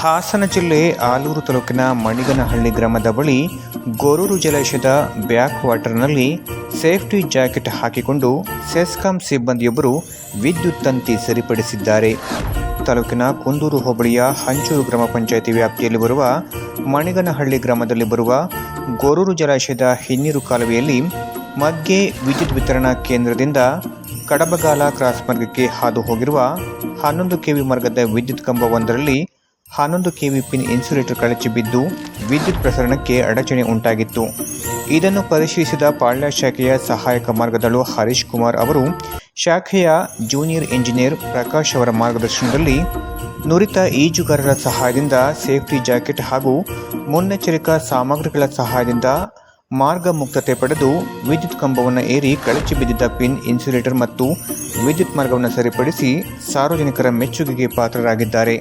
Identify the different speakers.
Speaker 1: ಹಾಸನ ಜಿಲ್ಲೆ ಆಲೂರು ತಾಲೂಕಿನ ಮಣಿಗನಹಳ್ಳಿ ಗ್ರಾಮದ ಬಳಿ ಗೊರೂರು ಜಲಾಶಯದ ಬ್ಯಾಕ್ ವಾಟರ್ನಲ್ಲಿ ಸೇಫ್ಟಿ ಜಾಕೆಟ್ ಹಾಕಿಕೊಂಡು ಸೆಸ್ಕಾಂ ಸಿಬ್ಬಂದಿಯೊಬ್ಬರು ವಿದ್ಯುತ್ ತಂತಿ ಸರಿಪಡಿಸಿದ್ದಾರೆ. ತಾಲೂಕಿನ ಕುಂದೂರು ಹೋಬಳಿಯ ಹಂಚೂರು ಗ್ರಾಮ ಪಂಚಾಯಿತಿ ವ್ಯಾಪ್ತಿಯಲ್ಲಿ ಬರುವ ಮಣಿಗನಹಳ್ಳಿ ಗ್ರಾಮದಲ್ಲಿ ಬರುವ ಗೊರೂರು ಜಲಾಶಯದ ಹಿನ್ನೀರು ಕಾಲುವೆಯಲ್ಲಿ ಮಗ್ಗೆ ವಿದ್ಯುತ್ ವಿತರಣಾ ಕೇಂದ್ರದಿಂದ ಕಡಬಗಾಲ ಕ್ರಾಸ್ ಮಾರ್ಗಕ್ಕೆ ಹಾದು ಹೋಗಿರುವ ಹನ್ನೊಂದು ಕೆವಿ ಮಾರ್ಗದ ವಿದ್ಯುತ್ ಕಂಬವೊಂದರಲ್ಲಿ ಹನ್ನೊಂದು ಕೆವಿ ಪಿನ್ ಇನ್ಸುಲೇಟರ್ ಕಳಚಿ ಬಿದ್ದು ವಿದ್ಯುತ್ ಪ್ರಸರಣಕ್ಕೆ ಅಡಚಣೆ ಉಂಟಾಗಿತ್ತು. ಇದನ್ನು ಪರಿಶೀಲಿಸಿದ ಪಾಳ್ಯ ಶಾಖೆಯ ಸಹಾಯಕ ಮಾರ್ಗದಳು ಹರೀಶ್ ಕುಮಾರ್ ಅವರು, ಶಾಖೆಯ ಜೂನಿಯರ್ ಇಂಜಿನಿಯರ್ ಪ್ರಕಾಶ್ ಅವರ ಮಾರ್ಗದರ್ಶನದಲ್ಲಿ ನುರಿತ ಈಜುಗಾರರ ಸಹಾಯದಿಂದ ಸೇಫ್ಟಿ ಜಾಕೆಟ್ ಹಾಗೂ ಮುನ್ನೆಚ್ಚರಿಕಾ ಸಾಮಗ್ರಿಗಳ ಸಹಾಯದಿಂದ ಮಾರ್ಗ ಮುಕ್ತತೆ ಪಡೆದು ವಿದ್ಯುತ್ ಕಂಬವನ್ನು ಏರಿ ಕಳಚಿ ಬಿದ್ದಿದ್ದ ಪಿನ್ ಇನ್ಸುಲೇಟರ್ ಮತ್ತು ವಿದ್ಯುತ್ ಮಾರ್ಗವನ್ನು ಸರಿಪಡಿಸಿ ಸಾರ್ವಜನಿಕರ ಮೆಚ್ಚುಗೆಗೆ ಪಾತ್ರರಾಗಿದ್ದಾರೆ.